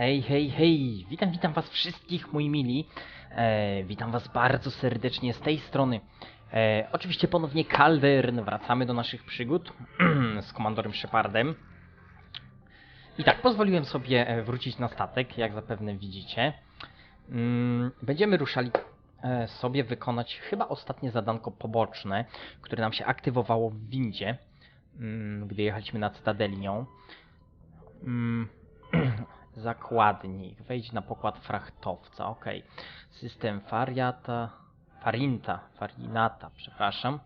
Hej, hej, hej! Witam, witam was wszystkich, moi mili. E, witam was bardzo serdecznie z tej strony. E, oczywiście ponownie Kaldern. Wracamy do naszych przygód z komandorem Shepardem. I tak, pozwoliłem sobie e, wrócić na statek, jak zapewne widzicie. Mm, Będziemy ruszali e, sobie wykonać chyba ostatnie zadanko poboczne, które nam się aktywowało w windzie, mm, gdy jechaliśmy nad Cytadelią. Zakładnik. Wejdź na pokład frachtowca. Ok. System Fariata. Farinta. Farinata, przepraszam.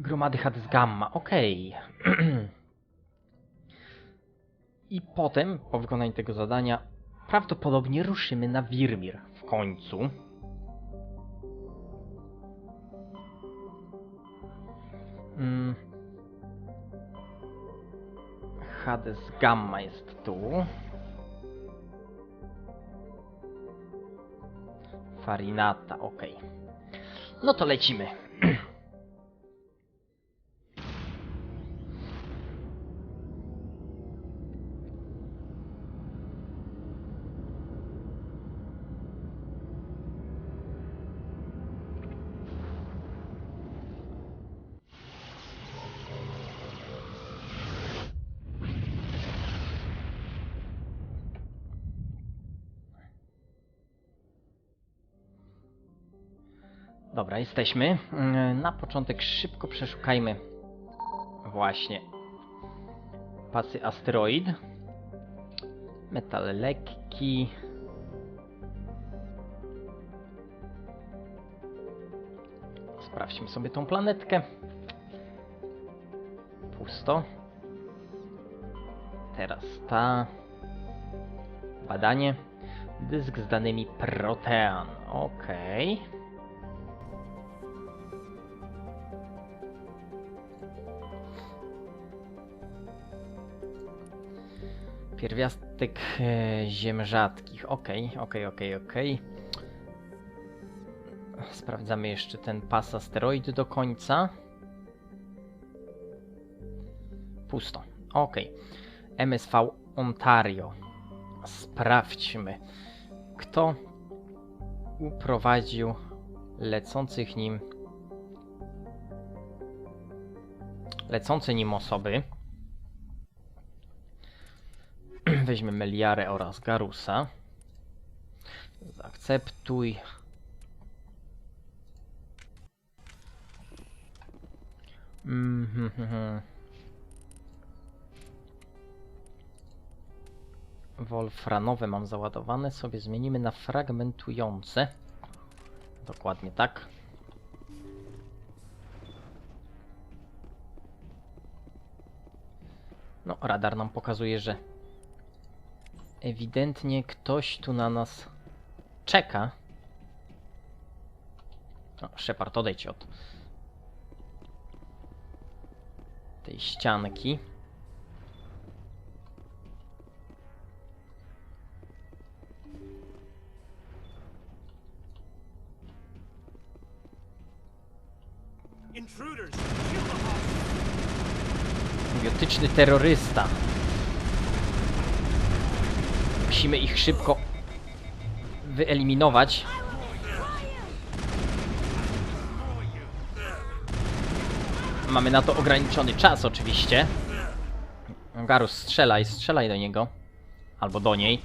Gromady Hades Gamma. Ok. I potem, po wykonaniu tego zadania, prawdopodobnie ruszymy na Wirmir w końcu. Mm. Hades Gamma jest tu. Farinata, ok. No to lecimy. Dobra, jesteśmy. Mm, Na początek szybko przeszukajmy właśnie pasy asteroid. Metal lekki. Sprawdźmy sobie tą planetkę. Pusto. Teraz ta. Badanie. Dysk z danymi Protean. Okej. Pierwiastek e, ziem rzadkich. Okej, okej, okej, okej. Sprawdzamy jeszcze ten pas asteroid do końca. Pusto. Okej. MSV Ontario. Sprawdźmy, kto uprowadził lecących nim lecące nim osoby. Weźmy Meliarę oraz Garusa. Zaakceptuj. Mhm. Wolfranowe mam załadowane, sobie zmienimy na fragmentujące. Dokładnie tak. No, radar nam pokazuje, że ewidentnie ktoś tu na nas czeka. O, Shepard, odejdź od tej ścianki. Biotyczny terrorysta. Musimy ich szybko wyeliminować. Mamy na to ograniczony czas oczywiście. Garus, strzelaj, strzelaj do niego. Albo do niej.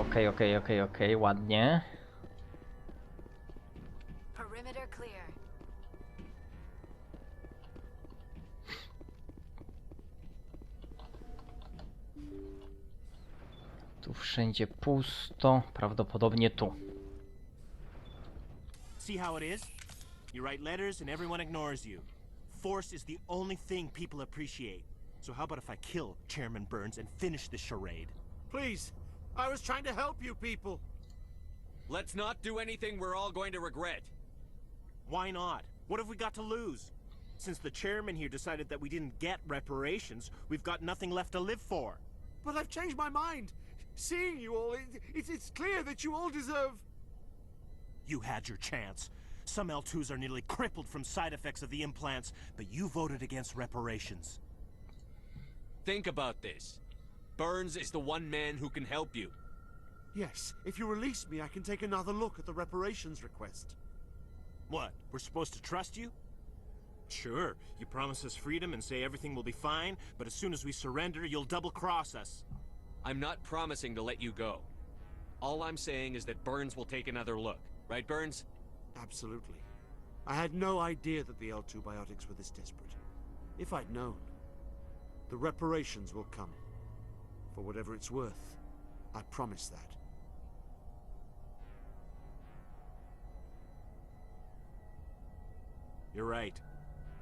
Okej, okej, okej, okej, ładnie. Wszędzie pusto, prawdopodobnie tu. See how it is? You write letters and everyone ignores you. Force is the only thing people appreciate. So how about if I kill Chairman Burns and finish this charade? Please, I was trying to help you people. Let's not do anything we're all going to regret. Why not? What have we got to lose? Since the chairman here decided that we didn't get reparations, we've got nothing left to live for. But I've changed my mind. Seeing you all, it, it's, it's clear that you all deserve. You had your chance. Some L2s are nearly crippled from side effects of the implants, but you voted against reparations. Think about this. Burns is the one man who can help you. Yes, if you release me, I can take another look at the reparations request. What? We're supposed to trust you? Sure, you promise us freedom and say everything will be fine, but as soon as we surrender, you'll double cross us. I'm not promising to let you go. All I'm saying is that Burns will take another look. Right, Burns? Absolutely. I had no idea that the L2 biotics were this desperate. If I'd known, the reparations will come. For whatever it's worth, I promise that. You're right.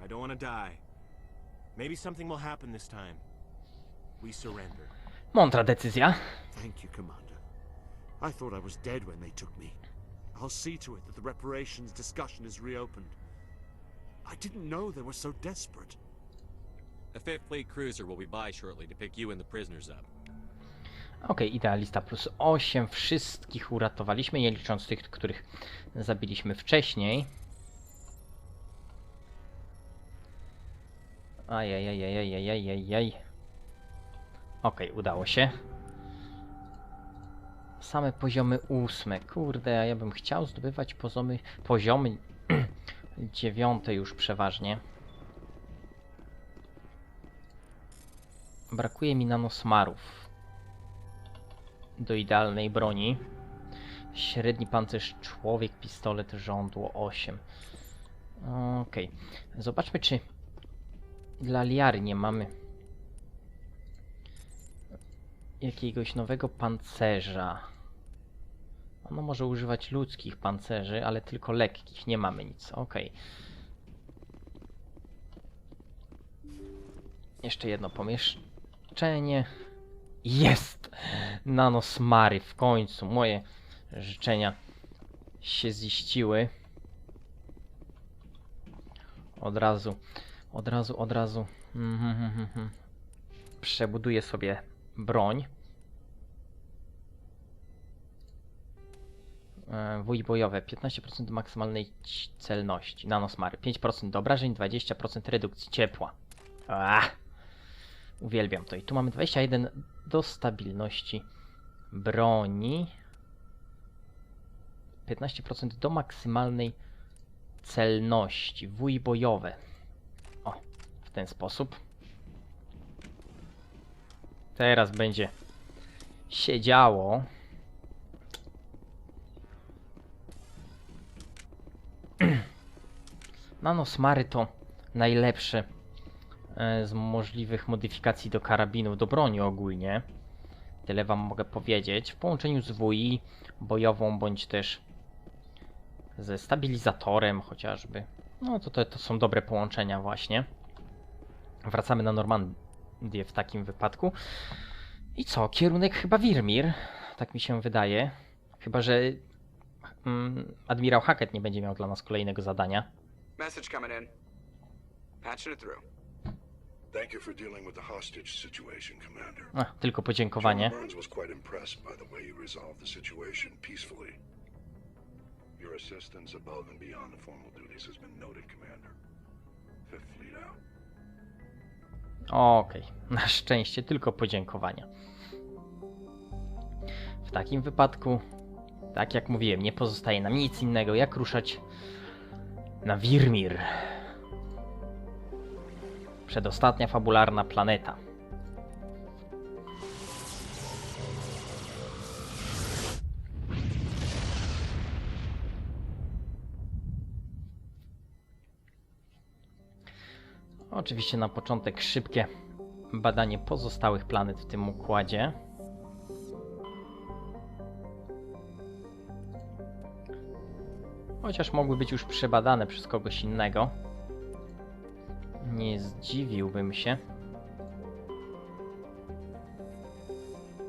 I don't want to die. Maybe something will happen this time. We surrender. Mądra decyzja. Thank you, Commander. I thought I was dead when they took me. I'll see to it that the reparations discussion is reopened. I didn't know they were so desperate. A Fifth Fleet cruiser will be by shortly to pick you and the prisoners up. Okej, idealista plus 8. Wszystkich uratowaliśmy, nie licząc tych, których zabiliśmy wcześniej. Ajajajajajajajaj. Okej, udało się. Same poziomy ósme. Kurde, a ja bym chciał zdobywać poziomy, poziomy dziewiąte już przeważnie. Brakuje mi nanosmarów do idealnej broni. Średni pancerz człowiek, pistolet żądło 8. Okej. Zobaczmy, czy dla Liary nie mamy jakiegoś nowego pancerza. Ono może używać ludzkich pancerzy, ale tylko lekkich. Nie mamy nic. Okej. Jeszcze jedno pomieszczenie. Jest! Nanosmary w końcu. Moje życzenia się ziściły. Od razu, od razu, od razu. Mhm, mhm, mhm. Przebuduję sobie broń. Wuj bojowe 15% maksymalnej ci- celności. Nanosmary 5% do obrażeń, 20% redukcji ciepła. Uwielbiam to. I tu mamy 21 do stabilności broni. 15% do maksymalnej celności. Wuj bojowe. O, w ten sposób. Teraz będzie się działo. Nanosmary to najlepsze z możliwych modyfikacji do karabinów, do broni ogólnie. Tyle wam mogę powiedzieć. W połączeniu z WI bojową, bądź też ze stabilizatorem chociażby. No to, to, to są dobre połączenia właśnie. Wracamy na Normandię w takim wypadku. I co? Kierunek chyba Wirmir. Tak mi się wydaje. Chyba, że mm, admirał Hackett nie będzie miał dla nas kolejnego zadania. Message coming in. Patching it through. Thank you for dealing with the hostage situation, Commander. Ach, tylko podziękowanie. Burns was quite impressed by the way you resolved the situation peacefully. Your assistance above and beyond the formal duties has been noted, Commander. Fifth Fleet out. Okej, na szczęście tylko podziękowania. W takim wypadku, tak jak mówiłem, nie pozostaje nam nic innego jak ruszać na Wirmir. Przedostatnia fabularna planeta. Oczywiście na początek szybkie badanie pozostałych planet w tym układzie. Chociaż mogły być już przebadane przez kogoś innego. Nie zdziwiłbym się.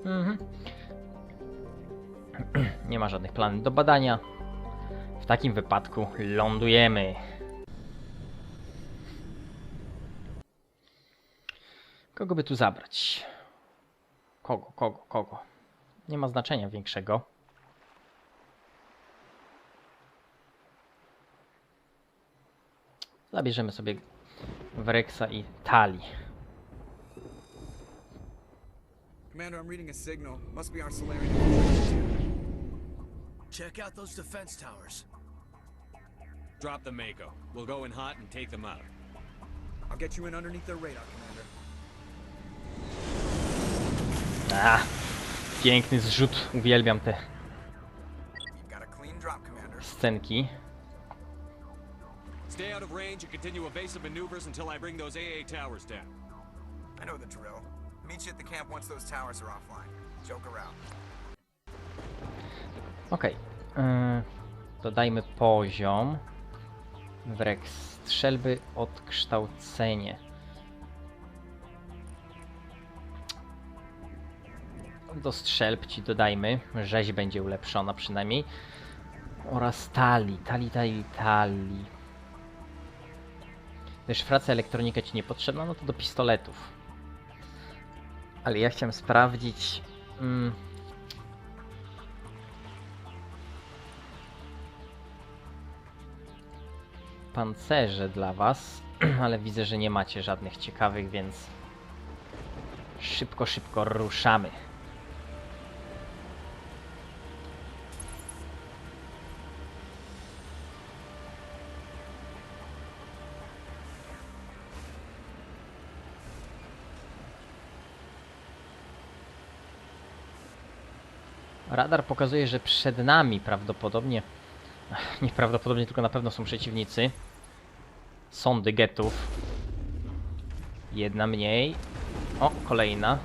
Mhm. Nie ma żadnych planów do badania. W takim wypadku lądujemy. Kogo by tu zabrać? Kogo, kogo, kogo? Nie ma znaczenia większego. Zabierzemy sobie Wrexa i Tali. Commander, I'm reading a signal. Must be our Solarian. Check out those defense towers. Drop the Mako. We'll go in hot and take them out. I'll get you in underneath their radar, Commander. A, piękny zrzut. Uwielbiam te You've got a clean drop, Commander. scenki. Stay out of range and continue evasive maneuvers until I bring those AA towers down. I know the drill. Meet you at the camp once those towers are offline. Joke around. Okej. Yy, dodajmy poziom. Wrek strzelby odkształcenie. Do strzelb ci dodajmy. Rzeź będzie ulepszona przynajmniej. Oraz tali, tali, tali, tali. Gdyż fraca elektronika ci niepotrzebna, no to do pistoletów. Ale ja chciałem sprawdzić. Mm, pancerze dla was, ale widzę, że nie macie żadnych ciekawych, więc szybko, szybko ruszamy. Radar pokazuje, że przed nami prawdopodobnie, nieprawdopodobnie, tylko na pewno są przeciwnicy. Sądy getów. Jedna mniej. O, kolejna.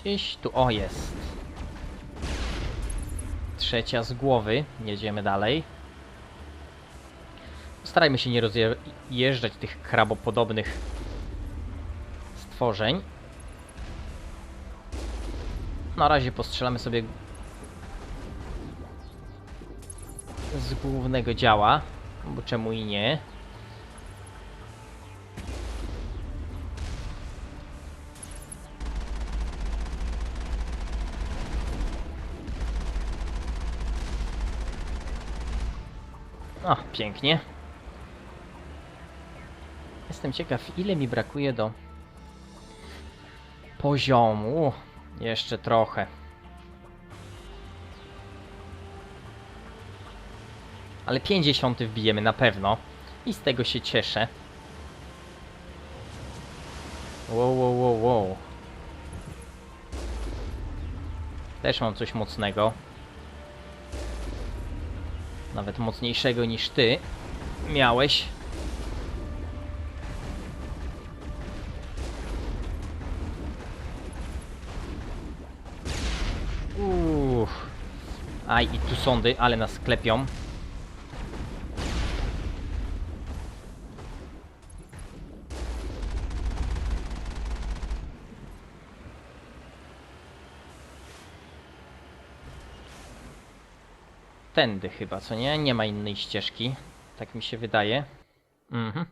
Gdzieś tu, o jest. Trzecia z głowy. Jedziemy dalej. Starajmy się nie rozjeżdżać tych krabopodobnych stworzeń. Na razie postrzelamy sobie z głównego działa, bo czemu i nie. O, pięknie. Jestem ciekaw, ile mi brakuje do poziomu. Jeszcze trochę. Ale 50 wbijemy na pewno. I z tego się cieszę. Wow, wow, wow, wow. Też mam coś mocnego. Nawet mocniejszego niż ty miałeś. Aj, i tu sądy, ale nas klepią. Tędy chyba, co nie? Nie ma innej ścieżki. Tak mi się wydaje. Mhm.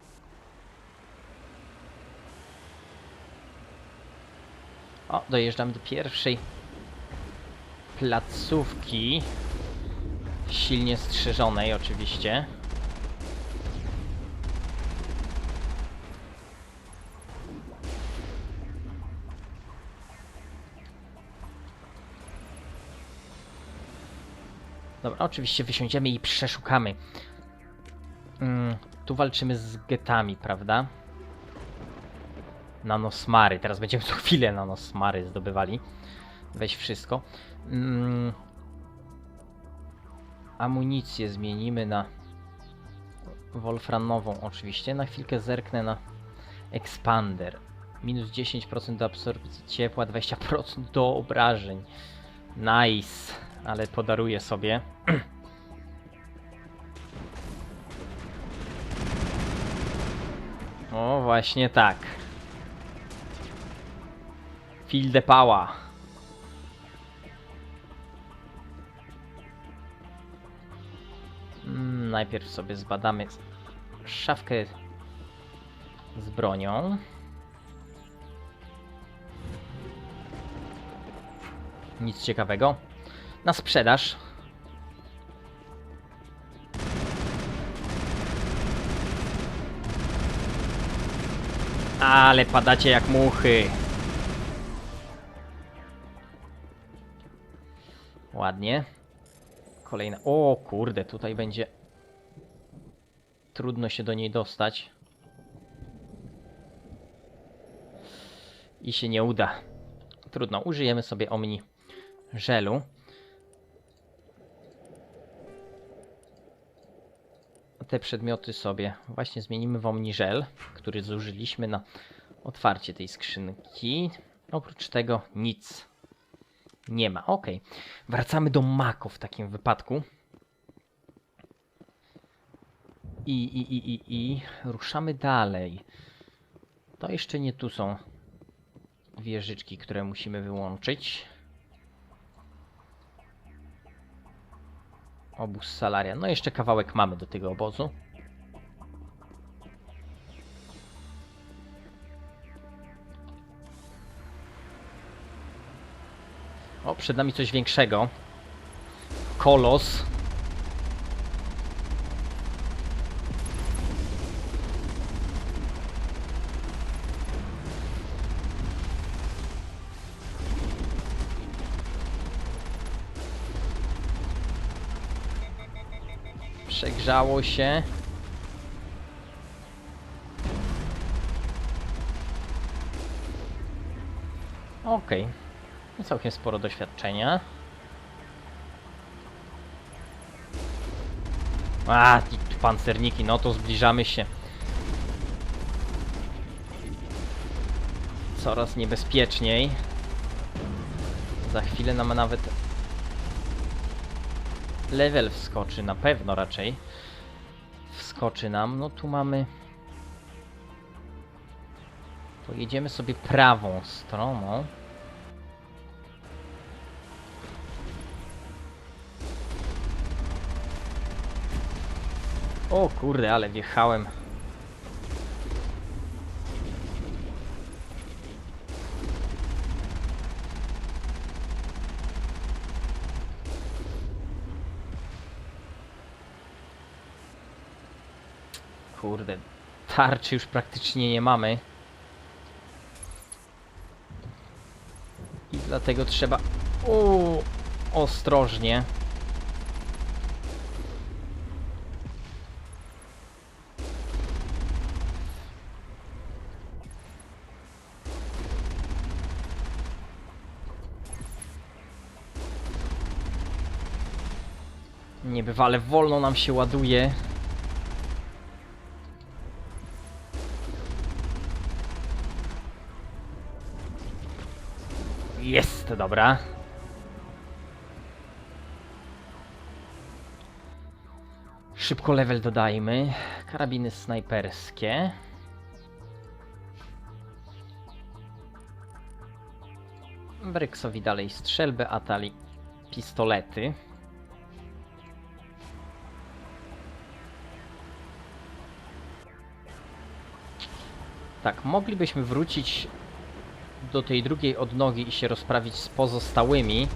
O, dojeżdżamy do pierwszej placówki. Silnie strzeżonej oczywiście. Dobra, oczywiście wysiądziemy i przeszukamy. Mm, tu walczymy z getami, prawda? Nanosmary. Teraz będziemy co chwilę nanosmary zdobywali. Weź wszystko. Mm, amunicję zmienimy na wolframową oczywiście. Na chwilkę zerknę na expander. Minus 10% do absorpcji ciepła, 20% do obrażeń. Nice, ale podaruję sobie. O, właśnie tak. Feel the power. Najpierw sobie zbadamy szafkę z bronią. Nic ciekawego. Na sprzedaż. Ale padacie jak muchy. Ładnie. Kolejna. O kurde, tutaj będzie trudno się do niej dostać. I się nie uda. Trudno, użyjemy sobie omni żelu. Te przedmioty sobie właśnie zmienimy w omni żel, który zużyliśmy na otwarcie tej skrzynki. Oprócz tego nic nie ma. Ok, wracamy do Mako w takim wypadku. I, i, i, i, i ruszamy dalej. To jeszcze nie tu są wieżyczki, które musimy wyłączyć. Obóz Salaria. No jeszcze kawałek mamy do tego obozu. O, przed nami coś większego. Kolos. Przegrzało się. Okej. Okay. Całkiem sporo doświadczenia. A, pancerniki, no to zbliżamy się. Coraz niebezpieczniej. Za chwilę nam nawet level wskoczy, na pewno raczej. Wskoczy nam. No tu mamy... Pojedziemy sobie prawą stroną. O kurde, ale wjechałem. Kurde, tarczy już praktycznie nie mamy. I dlatego trzeba... O, ostrożnie. Niebywale wolno nam się ładuje. Jest, dobra. Szybko level dodajmy. Karabiny snajperskie. Bryksowi dalej strzelby, Atali pistolety. Tak, moglibyśmy wrócić do tej drugiej odnogi i się rozprawić z pozostałymi.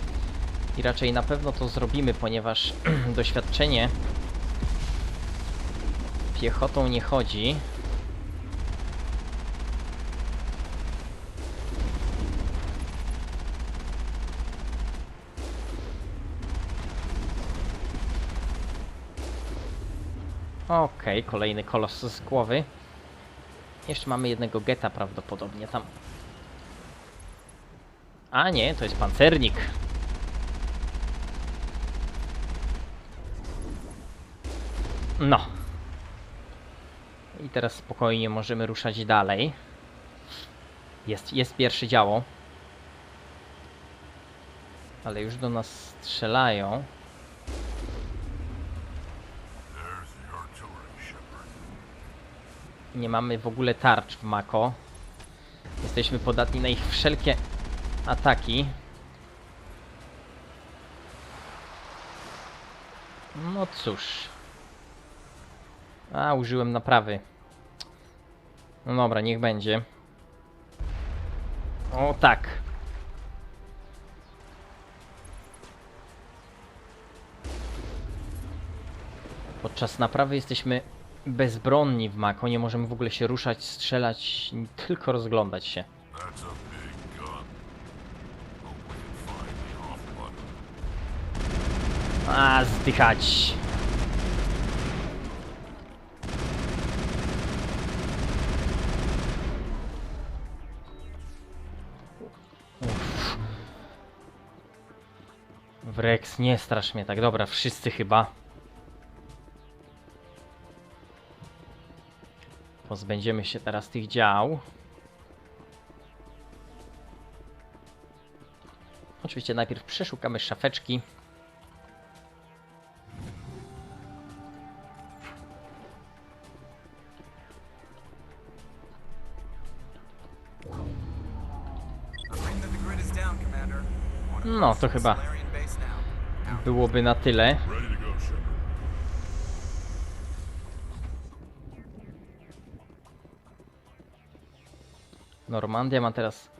I raczej na pewno to zrobimy, ponieważ doświadczenie piechotą nie chodzi. Okej, kolejny kolos z głowy. Jeszcze mamy jednego geta prawdopodobnie tam. A nie, to jest pancernik. No. I teraz spokojnie możemy ruszać dalej. Jest, jest pierwsze działo. Ale już do nas strzelają. Nie mamy w ogóle tarcz w Mako. Jesteśmy podatni na ich wszelkie ataki. No cóż. A, użyłem naprawy. No dobra, niech będzie. O tak. Podczas naprawy jesteśmy bezbronni w mako, nie możemy w ogóle się ruszać, strzelać, tylko rozglądać się. Zdychać. Uff. Nie strasz mnie tak. Dobra, wszyscy chyba. Pozbędziemy się teraz tych dział. Oczywiście najpierw przeszukamy szafeczki. No, to chyba byłoby na tyle. Normandia ma teraz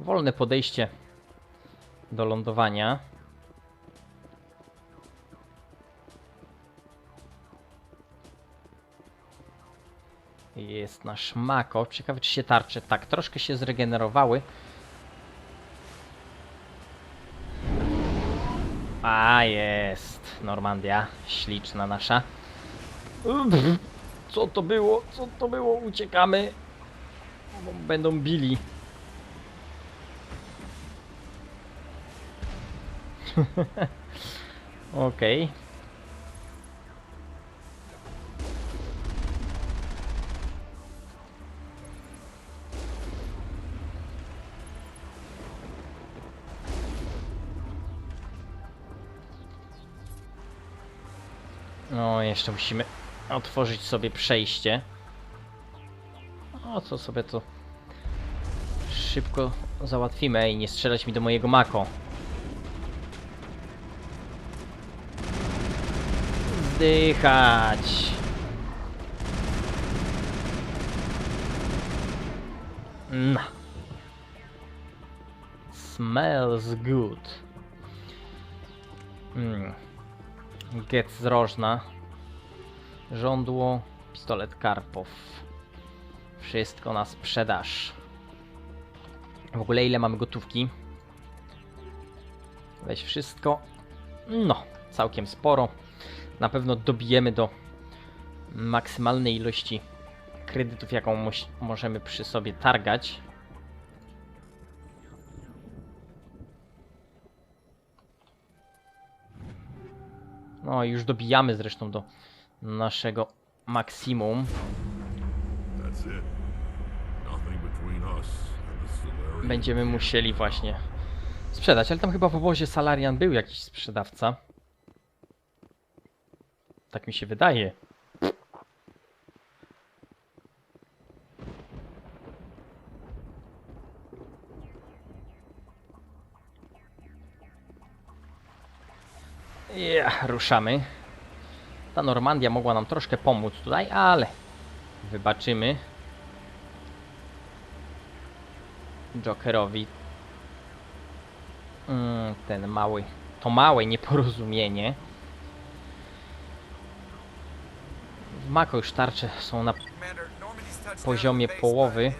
wolne podejście do lądowania. Jest nasz Mako. Ciekawe, czy się tarcze. Tak, troszkę się zregenerowały. A, jest. Normandia. Śliczna nasza. Co to było? Co to było? Uciekamy. Będą bili. Okej. No, jeszcze musimy otworzyć sobie przejście. O, co sobie to szybko załatwimy i nie strzelać mi do mojego mako. Zdychać. No. Smells good. Mm. Get z rożna. Żądło. Pistolet Karpow. Wszystko na sprzedaż. W ogóle ile mamy gotówki? Weź wszystko. No, całkiem sporo. Na pewno dobijemy do maksymalnej ilości kredytów, jaką możemy przy sobie targać. No, już dobijamy zresztą do naszego maksimum. Będziemy musieli właśnie sprzedać, ale tam chyba w obozie Salarian był jakiś sprzedawca. Tak mi się wydaje. Ja, ruszamy. Ta Normandia mogła nam troszkę pomóc tutaj, ale wybaczymy. Jokerowi Mm, ten mały, to małe nieporozumienie. W Mako już tarcze są na... Poziomie połowy.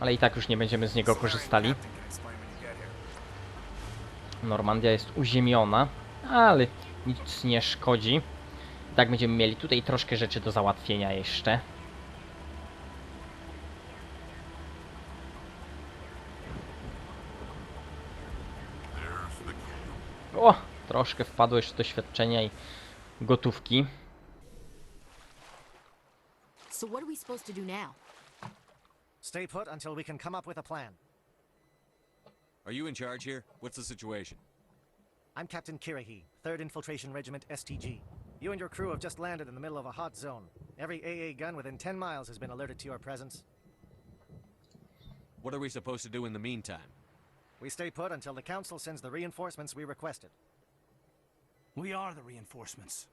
Ale i tak już nie będziemy z niego korzystali. Normandia jest uziemiona, ale nic nie szkodzi. I tak będziemy mieli tutaj troszkę rzeczy do załatwienia jeszcze. O! Troszkę wpadło jeszcze doświadczenia i gotówki. So what are we supposed to do now? Stay put until we can come up with a plan. Are you in charge here? What's the situation? I'm Captain Kirahi, 3rd Infiltration Regiment STG. You and your crew have just landed in the middle of a hot zone. Every AA gun within 10 miles has been alerted to your presence. What are we supposed to do in the meantime? We stay put until the Council sends the reinforcements we requested. We are the reinforcements.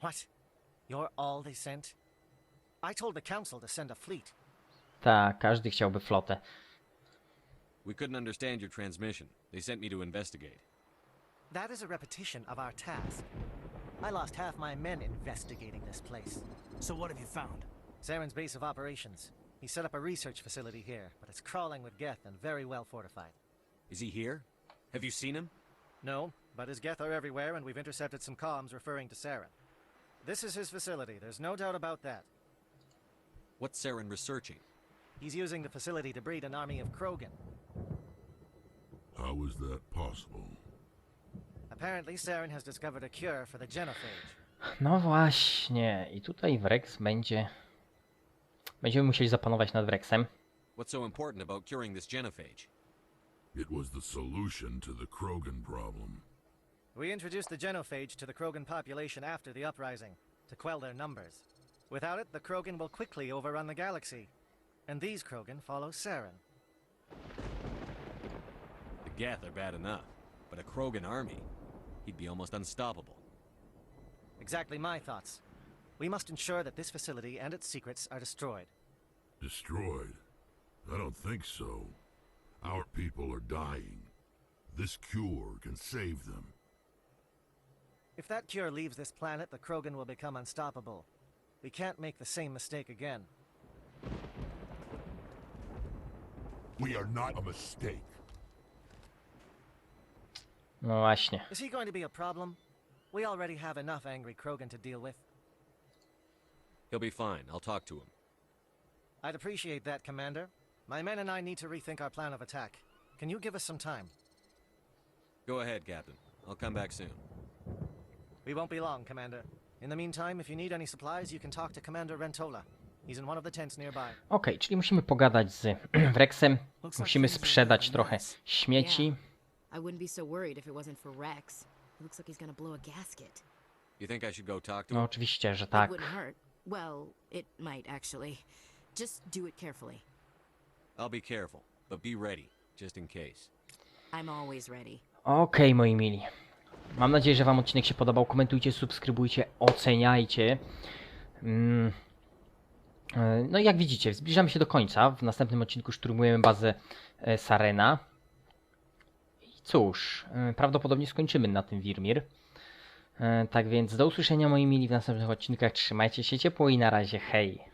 What? You're all they sent? I told the Council to send a fleet. Tak, każdy chciałby flotę. We couldn't understand your transmission. They sent me to investigate. That is a repetition of our task. I lost half my men investigating this place. So what have you found? Saren's base of operations. He set up a research facility here, but it's crawling with Geth and very well fortified. Is he here? Have you seen him? No, but his Geth are everywhere, and we've intercepted some comms referring to Saren. This is his facility, there's no doubt about that. What's Saren researching? He's using the facility to breed an army of Krogan. How is that possible? Apparently, Saren has discovered a cure for the genophage. No właśnie, i tutaj Wrex będzie... Będziemy musieli zapanować nad Wrexem. What's so important about curing this genophage? It was the solution to the Krogan problem. We introduced the genophage to the Krogan population after the uprising, to quell their numbers. Without it, the Krogan will quickly overrun the galaxy. And these Krogan follow Saren. The Geth are bad enough, but a Krogan army, he'd be almost unstoppable. Exactly my thoughts. We must ensure that this facility and its secrets are destroyed. Destroyed? I don't think so. Our people are dying. This cure can save them. If that cure leaves this planet, the Krogan will become unstoppable. We can't make the same mistake again. We are not a mistake. No właśnie. Is he going to be a problem? We already have enough angry Krogan to deal with. He'll be fine. I'll talk to him. I'd appreciate that, Commander. My men and I need to rethink our plan of attack. Can you give us some time? Go ahead, Captain. I'll come back soon. We won't be long, Commander. In the meantime, if you need any supplies, you can talk to Commander Rentola. He's in one of the tents nearby. Okej, czyli musimy pogadać z Wrexem. Musimy sprzedać trochę śmieci. I wouldn't be so worried if it wasn't for Rex. He looks like he's gonna blow a gasket. You think I should go talk to No him? oczywiście, że It tak. wouldn't hurt. Well, it might actually. Just do it carefully. I'll be careful, but be ready, just in case. I'm always ready. Okej, moi mili. Mam nadzieję, że Wam odcinek się podobał. Komentujcie, subskrybujcie, oceniajcie. Mm. E, No i jak widzicie, zbliżamy się do końca. W następnym odcinku szturmujemy bazę e, Sarena. Cóż, e, prawdopodobnie skończymy na tym Wirmir. E, Tak więc do usłyszenia moi mili w następnych odcinkach. Trzymajcie się ciepło i na razie hej.